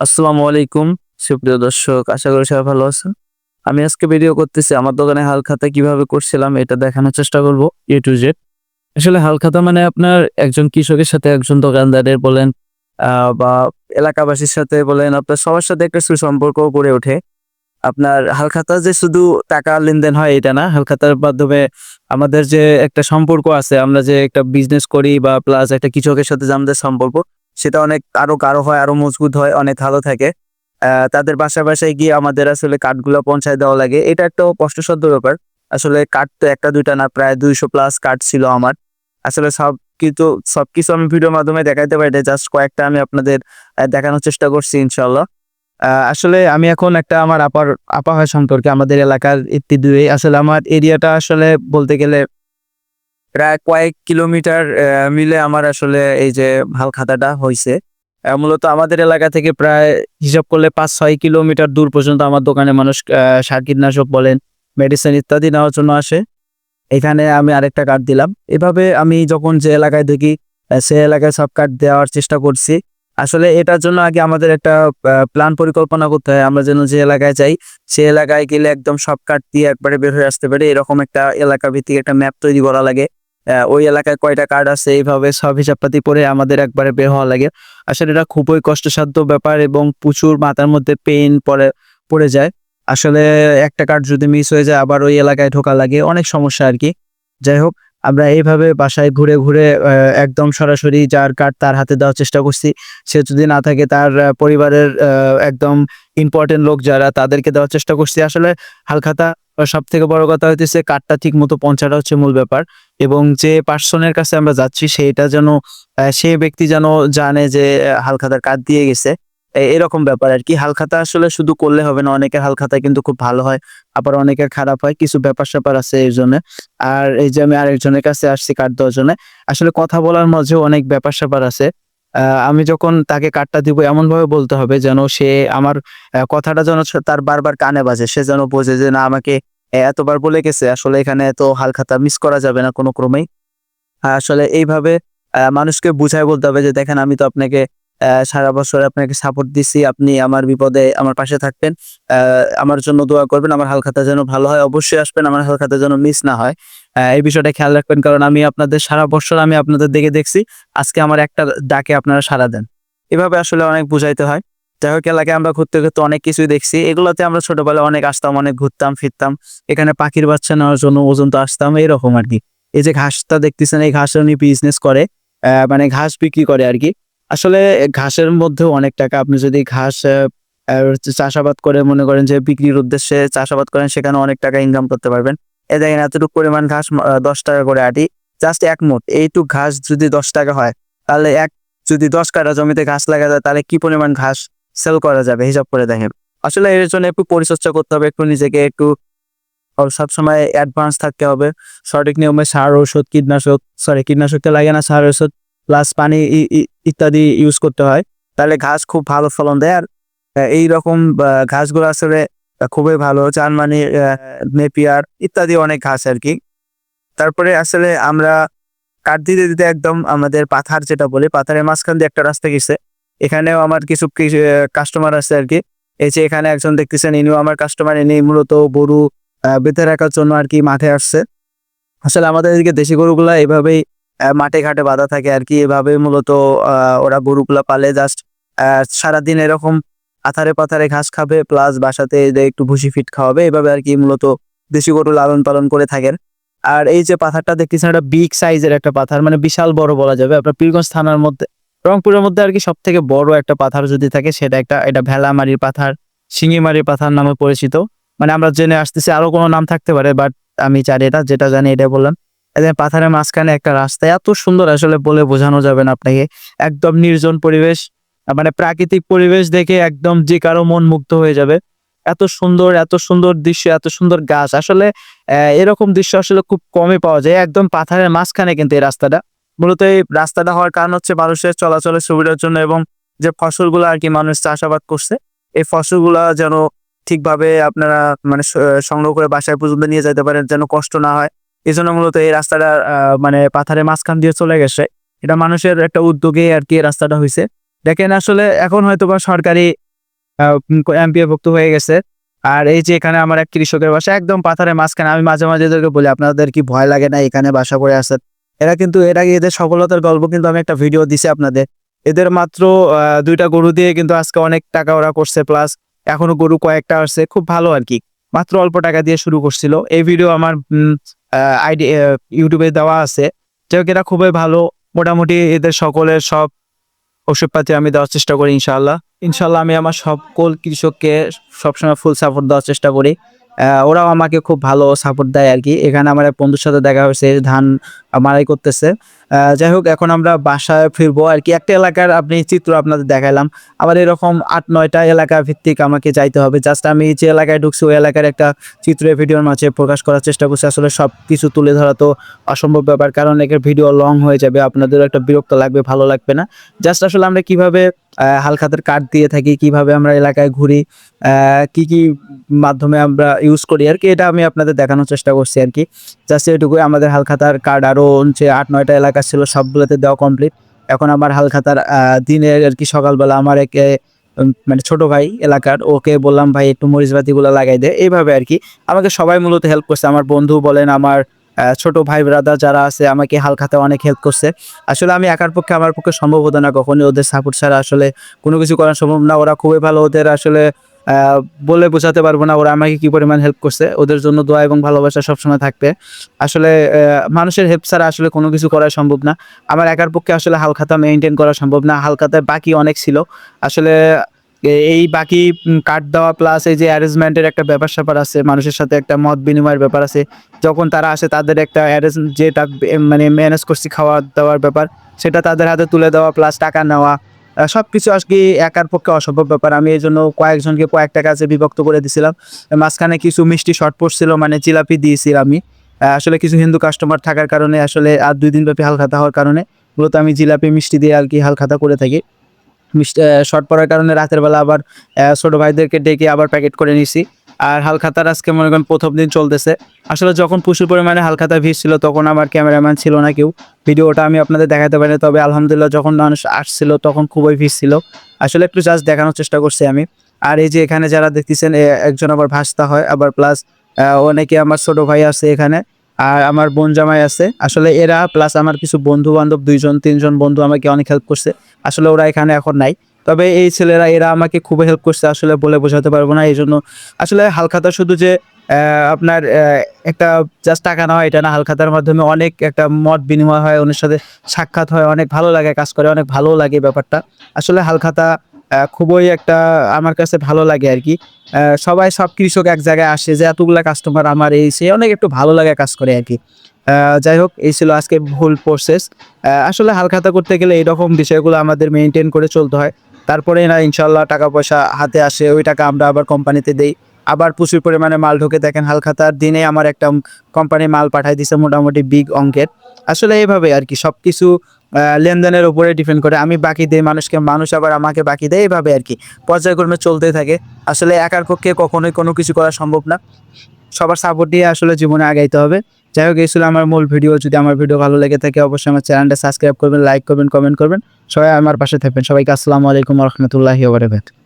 আসসালামু আলাইকুম, সুপ্রিয় দর্শক, আশা করি সবাই ভালো আছেন। আমি আজকে ভিডিও করতেছি, আমার দোকানে হাল খাতা কীভাবে করছিলাম এটা দেখানোর চেষ্টা করব এ টু জেড আসলে হাল খাতা মানে আপনার একজন কৃষকের সাথে একজন দোকানদারের বলেন বা এলাকাবাসীর সাথে বলেন, আপনার সবার সাথে একটা সুসম্পর্ক গড়ে ওঠে। আপনার হাল খাতা যে শুধু টাকা লেনদেন হয় এটা না, হাল খাতার মাধ্যমে আমাদের যে একটা সম্পর্ক আছে, আমরা যে একটা বিজনেস করি বা প্লাস একটা কৃষকের সাথে যে আমাদের সম্পর্ক সেটা অনেক আরও গাঢ় হয়, আরও মজবুত হয়, অনেক ভালো থাকে। তাদের বাসায় বাসায় গিয়ে আমাদের আসলে কার্ডগুলো পৌঁছায় দেওয়া লাগে। এটা একটা কষ্টসাধ্য ব্যাপার। আসলে কাঠ তো একটা, দুইটা না, প্রায় দুইশো প্লাস কাঠ ছিল আমার। আসলে সব কিন্তু সবকিছু আমি ভিডিওর মাধ্যমে দেখাইতে পারি জাস্ট কয়েকটা আমি আপনাদের দেখানোর চেষ্টা করছি ইনশাল্লাহ আসলে আমি এখন একটা আমার আপার, আপা হয় সম্পর্কে আমাদের এলাকার একটি দূরে আসলে আমার এরিয়াটা আসলে বলতে গেলে প্রায় কয়েক কিলোমিটার মিলে আমার আসলে এই যে হাল খাতাটা হয়েছে মূলত আমাদের এলাকা থেকে প্রায় হিসাব করলে পাঁচ ছয় কিলোমিটার দূর পর্যন্ত আমার দোকানে মানুষ সার কীটনাশক বলেন মেডিসিন ইত্যাদি নেওয়ার জন্য আসে। এখানে আমি আরেকটা কার্ড দিলাম। এভাবে আমি যখন যে এলাকায় দেখি সে এলাকায় সব কার্ড দেওয়ার চেষ্টা করছি। আসলে এটার জন্য আগে আমাদের একটা প্ল্যান পরিকল্পনা করতে হয়। আমরা যেন যে এলাকায় যাই, সে এলাকায় গেলে একদম সব কার্ড দিয়ে একবারে বের হয়ে আসতে পারে। এরকম একটা এলাকা ভিত্তিক একটা ম্যাপ তৈরি করা লাগে। ওই এলাকায় কয়টা কার্ড আছে, এইভাবে সব হিসাবপাতি করে আমাদের একবারে বের হওয়া লাগে। আসলে এটা খুবই কষ্টসাধ্য ব্যাপার এবং প্রচুর মাথার মধ্যে পেইন পড়ে পড়ে যায়। আসলে একটা কার্ড যদি মিস হয়ে যায়, আবার ওই এলাকায় ঢোকা লাগে, অনেক সমস্যা আর কি। যাই হোক, আমরা এইভাবে বাসায় ঘুরে ঘুরে একদম সরাসরি যার কার্ড তার হাতে দেওয়ার চেষ্টা করছি। সে যদি না থাকে, তার পরিবারের একদম ইম্পর্টেন্ট লোক যারা, তাদেরকে দেওয়ার চেষ্টা করছি। আসলে হালখাতা সব থেকে বড় কথা হইতেছে কার্ডটা ঠিক মতো পৌঁছাটা হচ্ছে মূল ব্যাপার এবং যে পার্সনের কাছে আমরা যাচ্ছি সেইটা যেন আহ, সে ব্যক্তি যেন জানে যে হালখাতার কার্ড দিয়ে গেছে। এরকম ব্যাপার আর কি হালখাতা আসলে শুধু করলে হবে না অনেকের হালখাতা কিন্তু খুব ভালো হয় আবার অনেকের খারাপ হয়। কিছু ব্যাপার স্যাপার আছে এই জন্য। আর এই যে আমি আরেকজনের কাছে আসছি কার্ড দেওয়ার জন্য। আসলে কথা বলার মাঝেও অনেক ব্যাপার স্যাপার আছে। আমি যখন তাকে কার্ডটা দিব এমন ভাবে বলতে হবে যেন সে আমার কথাটা যেন তার বারবার কানে বাজে। সে যেন বোঝে যে না, আমাকে এতবার বলে গেছে, আসলে এখানে তো হালখাতা মিস করা যাবে না কোনো ক্রমেই। আসলে এইভাবে মানুষকে বুঝাই বলতে হবে যে, দেখেন, আমি তো আপনাকে সারা বছর আপনাকে সাপোর্ট দিছি, আপনি আমার বিপদে আমার পাশে থাকবেন আমার জন্য দোয়া করবেন, আমার হালখাতা যেন ভালো হয়। অবশ্যই আসবেন, আমার হালখাতা যেন মিস না হয়। এই বিষয়টা খেয়াল রাখবেন, কারণ আমি আপনাদের সারা বছর আমি আপনাদের দেখে দেখছি। আজকে আমার একটা ডাকে আপনারা সারা দেন। এভাবে আসলে অনেক বুঝাইতে হয়। যাই হোক, এলাকায় আমরা ঘুরতে ঘুরতে অনেক কিছুই দেখছি। এগুলোতে আমরা ছোটবেলায় অনেক আসতাম, অনেক ঘুরতাম, ফিরতাম। এখানে পাখির বাচ্চা নেওয়ার জন্য ওজন তো আসতাম, এরকম আর কি। এই যে ঘাসটা দেখতেছেন, এই ঘাসের উনি বিজনেস করে মানে ঘাস বিক্রি করে আর কি। আসলে ঘাসের মধ্যেও অনেক টাকা। আপনি যদি ঘাস চাষাবাদ করে মনে করেন যে বিক্রির উদ্দেশ্যে চাষাবাদ করেন, সেখানে অনেক টাকা ইনকাম করতে পারবেন। এ দেখেন এতটুকু পরিমাণ ঘাস দশ টাকা করে আটি। জাস্ট এক মুঠ। এইটুক ঘাস যদি দশ টাকা হয় তাহলে এক যদি দশ কাটা জমিতে ঘাস লাগা যায় তাহলে কি পরিমাণ ঘাস সেল করা যাবে? হিসাব করে দেখেন। আসলে এর জন্য একটু পরিচর্যা করতে হবে একটু নিজেকে একটু সব- সবসময় অ্যাডভান্স থাকতে হবে। সঠিক নিয়মে সার ঔষধ কীটনাশক সরি কীটনাশকটা লাগে না সার ঔষধ প্লাস পানি ইত্যাদি ইউজ করতে হয়। তাহলে ঘাস খুব ভালো ফলন দেয়। আর আহ, এই রকম ঘাসগুলো আসলে খুবই ভালো। চানমানি নেপিয়ার ইত্যাদি অনেক ঘাস আর কি। তারপরে আসলে আমরা কাঠ দিতে দিতে একদম আমাদের পাথার যেটা বলি, পাথারের মাঝখান দিয়ে একটা রাস্তা গেছে। এখানেও আমার কিছু কাস্টমার আছে আর কি। এই যে এখানে একজন দেখতেছেন, ইনিও আমার কাস্টমার ইনি মূলত গরু বেঁধে রাখার জন্য আর কি মাঠে আসছে। আসলে আমাদের এদিকে দেশি গরুগুলা এভাবেই মাঠে ঘাটে বাঁধা থাকে আর কি। এভাবে মূলত ওরা গরুগুলা পালে জাস্ট সারাদিন এরকম আথারে পাথারে ঘাস খাবে প্লাস বাসাতে এদের একটু ভুসি ফিট খাওয়াবে, এভাবে আর কি মূলত দেশি গরু লালন পালন করে থাকেন। আর এই যে পাথারটা দেখতেছেন একটা বিগ সাইজের একটা পাথার মানে বিশাল বড় বলা যাবে। আপনার পীরগঞ্জ থানার মধ্যে, রংপুরের মধ্যে আর কি সব থেকে বড় একটা পাথার যদি থাকে, সেটা একটা, এটা ভেলামারির পাথার, শিঙিমারির পাথার নামে পরিচিত। মানে আমরা জেনে আসতেছি, আরও কোনো নাম থাকতে পারে বাট আমি চাই এটা, যেটা জানি এটা বললাম। এদের পাথারের মাঝখানে একটা রাস্তা, এত সুন্দর আসলে বলে বোঝানো যাবে না আপনাকে। একদম নির্জন পরিবেশ মানে প্রাকৃতিক পরিবেশ দেখে একদম যে কারও মন মুগ্ধ হয়ে যাবে। এত সুন্দর এত সুন্দর দৃশ্য, এত সুন্দর গাছ। আসলে এরকম দৃশ্য আসলে খুব কমই পাওয়া যায়। একদম পাথারের মাঝখানে কিন্তু এই রাস্তাটা। মূলত এই রাস্তাটা হওয়ার কারণ হচ্ছে মানুষের চলাচলের সুবিধার জন্য এবং যে ফসলগুলো আর কি মানুষ চাষাবাদ করছে, এই ফসলগুলা যেন ঠিকভাবে আপনারা মানে সংগ্রহ করে বাসায় পর্যন্ত নিয়ে যেতে পারেন, যেন কষ্ট না হয়। এই জন্য মূলত এই রাস্তাটা মানে পাথারের মাঝখান দিয়ে চলে গেছে। এটা মানুষের একটা উদ্যোগে আর কি এই রাস্তাটা হয়েছে দেখেন আসলে এখন হয়তো বা সরকারি এমপিএ ভুক্ত হয়ে গেছে। আর এই যে এখানে আমার এক কৃষকের বাসা একদম পাথারের মাঝখানে, আমি মাঝে মাঝে এদেরকে বলি, আপনাদের কি ভয় লাগে না এখানে বাসা করে আসেন এরা কিন্তু, এর এদের সফলতার গল্প কিন্তু আমি একটা ভিডিও দিছি আপনাদের। এদের মাত্র দুইটা গরু দিয়ে কিন্তু আজকে অনেক টাকা ওরা করছে, প্লাস এখনও গরু কয়েকটা আসছে খুব ভালো আর কি। মাত্র অল্প টাকা দিয়ে শুরু করছিল। এই ভিডিও আমার আইডি ইউটিউবে দেওয়া আছে। যাই হোক, এরা খুবই ভালো। মোটামুটি এদের সকলের সব ওষুধপাতি আমি দেওয়ার চেষ্টা করি ইনশাল্লাহ ইনশাল্লাহ আমি আমার সকল কৃষককে সবসময় ফুল সাপোর্ট দেওয়ার চেষ্টা করি। ওরাও আমাকে খুব ভালো সাপোর্ট দেয় আর কি এখানে আমার বন্ধুর সাথে দেখা হয়েছে ধান মারাই করতেছে। যাই হোক, এখন আমরা বাসায় ফিরবো আর কি একটা এলাকার আপনি চিত্র আপনাদের দেখাইলাম। আবার এরকম আট, নয়টা এলাকা ভিত্তিক আমাকে যাইতে হবে। জাস্ট আমি যে এলাকায় ঢুকছি, ওই এলাকার একটা চিত্র ভিডিওর মাঝে প্রকাশ করার চেষ্টা করছি। আসলে সব কিছু তুলে ধরা তো অসম্ভব ব্যাপার। কারণ একের ভিডিও লং হয়ে যাবে, আপনাদেরও একটা বিরক্ত লাগবে, ভালো লাগবে না। জাস্ট আসলে আমরা কীভাবে হালখাতের কার্ড দিয়ে থাকি, কীভাবে আমরা এলাকায় ঘুরি কি কি মাধ্যমে আমরা ইউজ করি আর কি। এটা আমি আপনাদের দেখানোর চেষ্টা করছি আর কি। জাস্ট এটুকুই আমাদের হালখাতার কার্ড আরও যে আট, নয়টা এলাকা ছিল, সবগুলোতে দেওয়া কমপ্লিট এখন আমার হালখাতার দিনের আর কি সকালবেলা আমার একে মানে ছোট ভাই এলাকার, ওকে বললাম, ভাই, একটু মরিচবাতিগুলো লাগাই দে। এইভাবে আর কি। আমাকে সবাই মূলত হেল্প করছে। আমার বন্ধু বলেন, আমার ছোট ভাই ব্রাদার যারা আছে, আমাকে হালখাতে অনেক হেল্প করছে। আসলে আমি একার পক্ষে, আমার পক্ষে সম্ভব হতো না কখনই। ওদের সাপোর্ট ছাড়া আসলে কোনো কিছু করা সম্ভব না। ওরা খুবই ভালো ওদের আসলে বলে বোঝাতে পারব না ওরা আমাকে কি পরিমাণ হেল্প করছে। ওদের জন্য দোয়া এবং ভালোবাসা সবসময় থাকবে। আসলে মানুষের হেল্প ছাড়া আসলে কোনো কিছু করা সম্ভব না। আমার একার পক্ষে আসলে হালখাতা মেনটেন করা সম্ভব না। হালখাতায় বাকি অনেক ছিল। আসলে এই বাকি কাট দেওয়া প্লাস এই যে অ্যারেঞ্জমেন্টের একটা ব্যাপার স্যাপার আছে। মানুষের সাথে একটা মত বিনিময়ের ব্যাপার আছে। যখন তারা আসে, তাদের একটা অ্যারেঞ্জ যেটা মানে ম্যানেজ করছি খাওয়া দাওয়ার ব্যাপার, সেটা তাদের হাতে তুলে দেওয়া প্লাস টাকা নেওয়া। সব কিছু আর কি একার পক্ষে অসম্ভব ব্যাপার। আমি এই জন্য কয়েকজনকে কয়েকটা কাজে বিভক্ত করে দিছিলাম। মাঝখানে কিছু মিষ্টি শর্ট পড়ছিল মানে জিলাপি দিয়েছি আমি। আসলে কিছু হিন্দু কাস্টমার থাকার কারণে, আসলে আর দুই দিন ব্যাপী হালখাতা হওয়ার কারণে, মূলত আমি জিলাপি, মিষ্টি দিয়ে আর কি হালখাতা করে থাকি। মিষ্টি শর্ট পড়ার কারণে রাতের বেলা আবার ছোটো ভাইদেরকে ডেকে আবার প্যাকেট করে নিছি। আর হালখাতার আজকে মনে করেন প্রথম দিন চলতেছে। আসলে যখন প্রচুর পরিমাণে হালখাতা ভিড় ছিল, তখন আমার ক্যামেরাম্যান ছিল না কেউ। ভিডিওটা আমি আপনাদের দেখাতে পারি তবে আলহামদুলিল্লাহ যখন মানুষ আসছিল, তখন খুবই ভিড় ছিল। আসলে একটু জাস্ট দেখানোর চেষ্টা করছি আমি। আর এই যে এখানে যারা দেখতেছেন একজন আবার ভাসতা হয়, আবার প্লাস অনেকে আমার ছোট ভাই আছে এখানে, আর আমার বোন জামাই আছে। আসলে এরা প্লাস আমার কিছু বন্ধু বান্ধব দুইজন, তিনজন বন্ধু আমাকে অনেক হেল্প করছে। আসলে ওরা এখানে এখন নাই। তবে এই ছেলেরা, এরা আমাকে খুবই হেল্প করছে, আসলে বলে বোঝাতে পারব না এই জন্য আসলে হালখাতা শুধু যে আপনার একটা জাস্ট টাকা নেওয়া এটা না, হালখাতার মাধ্যমে অনেক একটা মত বিনিময় হয় ওনার সাথে সাক্ষাৎ হয়, অনেক ভালো লাগে, কাজ করে, অনেক ভালো লাগে ব্যাপারটা। আসলে হালখাতা খুবই একটা আমার কাছে ভালো লাগে আর কি। সবাই, সব কৃষক এক জায়গায় আসে, যে এতগুলা কাস্টমার আমার এই, সে অনেক একটু ভালো লাগে কাজ করে আর কি। যাই হোক, এই ছিল আজকে ভুল প্রসেস আসলে হালখাতা করতে গেলে এরকম বিষয়গুলো আমাদের মেনটেন করে চলতে হয়। তারপরে না ইনশাল্লাহ টাকা পয়সা হাতে আসে, ওই টাকা আমরা আবার কোম্পানিতে দেই। আবার প্রচুর পরিমাণে মাল ঢোকে, দেখেন হালখাতার দিনে আমার একটা কোম্পানি মাল পাঠাই দিছে, মোটামুটি বিগ অঙ্কের। আসলে এইভাবে আর কি সব কিছু লেনদেনের উপরে ডিপেন্ড করে। আমি বাকি দেই, মানুষকে, মানুষ আবার আমাকে বাকি দেয় এইভাবে আর কি। পর্যায়ক্রমে চলতে থাকে। আসলে একার পক্ষে কখনোই কোনো কিছু করা সম্ভব না। সবার সাপোর্ট দিয়ে আসলে জীবনে আগাইতে হবে। যাই হোক, এই ছিল আমার মূল ভিডিও যদি আমার ভিডিও ভালো লেগে থাকে, অবশ্যই আমার চ্যানেলটা সাবস্ক্রাইব করবেন লাইক করবেন কমেন্ট করবেন। সবাই আমার পাশে থাকবেন। সবাইকে আসসালামু আলাইকুম রহমতুল্লাহি ওবরাকাতুহু